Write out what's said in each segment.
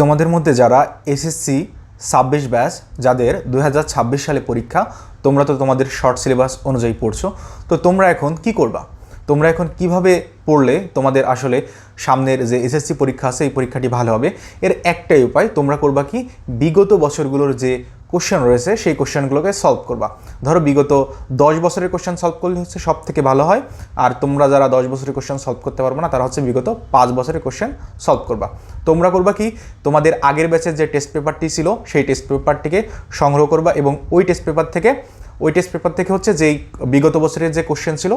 তোমাদের মধ্যে যারা এসএসসি ছাব্বিশ ব্যাচ যাদের দু হাজার ছাব্বিশ সালে পরীক্ষা, তোমরা তো তোমাদের শর্ট সিলেবাস অনুযায়ী পড়ছো। তো তোমরা এখন কি করবা? তোমরা এখন কীভাবে পড়লে তোমাদের আসলে সামনের যে এসএসসি পরীক্ষা আছে, এই পরীক্ষাটি ভালো হবে? এর একটাই উপায়, তোমরা করবা কি, বিগত বছরগুলোর যে কোশ্চেন রয়েছে, সেই কোশ্চেনগুলোকে সলভ করবা। ধরো বিগত দশ বছরের কোশ্চেন সলভ করলে হচ্ছে সব থেকে ভালো হয়, আর তোমরা যারা দশ বছরের কোশ্চেন সলভ করতে পারব না, তারা হচ্ছে বিগত পাঁচ বছরের কোশ্চেন সলভ করবা। তোমরা করবা কি, তোমাদের আগের ব্যাচের যে টেস্ট পেপারটি ছিল, সেই টেস্ট পেপারটিকে সংগ্রহ করবা এবং ওই টেস্ট পেপার থেকে ওই টেস্ট পেপার থেকে হচ্ছে যেই বিগত বছরের যে কোশ্চেন ছিল,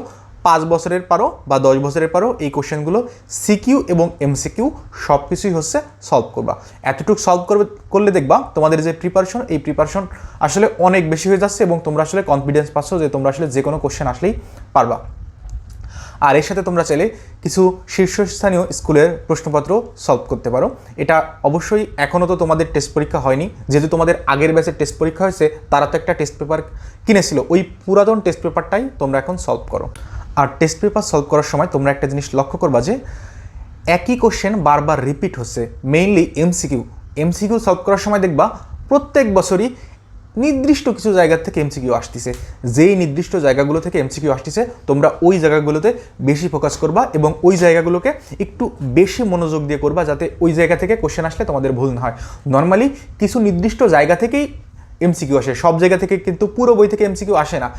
পাঁচ বছরের পারো বা দশ বছরের পারো, এই কোশ্চেনগুলো সিকিউ এবং এমসিকিউ সব কিছুই হচ্ছে সলভ করবা। এতটুকু সলভ করবে, করলে দেখবা তোমাদের যে প্রিপারেশন এই প্রিপারেশন আসলে অনেক বেশি হয়ে যাচ্ছে এবং তোমরা আসলে কনফিডেন্স পাচ্ছ যে তোমরা আসলে যে কোনো কোশ্চেন আসলেই পারবা। আর এর সাথে তোমরা চাইলে কিছু শীর্ষস্থানীয় স্কুলের প্রশ্নপত্র সলভ করতে পারো। এটা অবশ্যই এখনও তো তোমাদের টেস্ট পরীক্ষা হয়নি। যেহেতু তোমাদের আগের ব্যাচের টেস্ট পরীক্ষা হয়েছে, তারা তো একটা টেস্ট পেপার কিনেছিল। ওই পুরাতন টেস্ট পেপারটাই তোমরা এখন সলভ করো। আর টেস্ট পেপার সলভ করার সময় তোমরা একটা জিনিস লক্ষ্য করবা যে, একই কোশ্চেন বারবার রিপিট হচ্ছে মেইনলি এমসিকিউ এমসিকিউ সলভ করার সময় দেখবা প্রত্যেক বছরই নির্দিষ্ট কিছু জায়গা থেকে এমসিকিউ আসতেছে। যেই নির্দিষ্ট জায়গাগুলো থেকে এমসিকিউ আসতেছে, তোমরা ওই জায়গাগুলোতে বেশি ফোকাস করবা এবং ওই জায়গাগুলোকে একটু বেশি মনোযোগ দিয়ে করবা যাতে ওই জায়গা থেকে কোশ্চেন আসলে তোমাদের ভুল না হয়। নর্মালি কিছু নির্দিষ্ট জায়গা থেকেই এমসিকিউ আসে, সব জায়গা থেকে কিন্তু পুরো বই থেকে এমসিকিউ আসে না।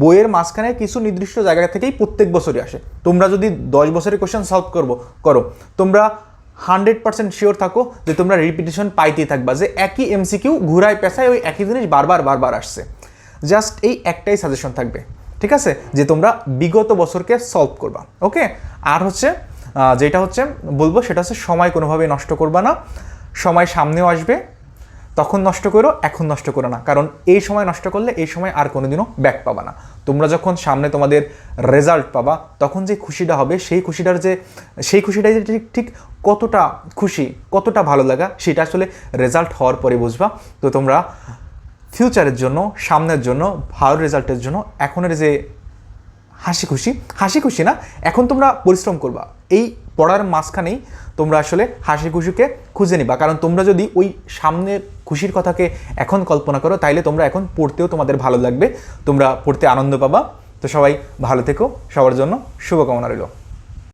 বইয়ের মাঝখানে কিছু নির্দিষ্ট জায়গা থেকেই প্রত্যেক বছরই আসে। তোমরা যদি দশ বছরের কোশ্চেন সলভ করব, করো। তোমরা হান্ড্রেড পার্সেন্ট শিওর থাকো যে তোমরা রিপিটেশন পাইতেই থাকবা যে একই এমসিকিউ ঘুরায় পেশায় ওই একই জিনিস বারবার বারবার আসছে। জাস্ট এই একটাই সাজেশন থাকবে, ঠিক আছে? যে তোমরা বিগত বছরকে সলভ করবা ওকে আর হচ্ছে যেটা হচ্ছে বলব সেটা হচ্ছে সময় কোনোভাবেই নষ্ট করবা না। সময় সামনেও আসবে তখন নষ্ট করো, এখন নষ্ট করো না। কারণ এই সময় নষ্ট করলে এই সময় আর কোনোদিনও ব্যাক পাবা না। তোমরা যখন সামনে তোমাদের রেজাল্ট পাবা, তখন যে খুশিটা হবে, সেই খুশিটার যে, সেই খুশিটা যে ঠিক ঠিক কতটা খুশি, কতটা ভালো লাগা, সেটা আসলে রেজাল্ট হওয়ার পরে বুঝবা। তো তোমরা ফিউচারের জন্য, সামনের জন্য, ভালো রেজাল্টের জন্য, এখনের যে হাসি খুশি হাসি খুশি না, এখন তোমরা পরিশ্রম করবা। এই পড়ার মাঝখানেই তোমরা আসলে হাসি খুশিকে খুঁজে নিবা। কারণ তোমরা যদি ওই সামনের খুশির কথাকে এখন কল্পনা করো, তাইলে তোমরা এখন পড়তেও তোমাদের ভালো লাগবে, তোমরা পড়তে আনন্দ পাবা। তো সবাই ভালো থেকো, সবার জন্য শুভকামনা রইল।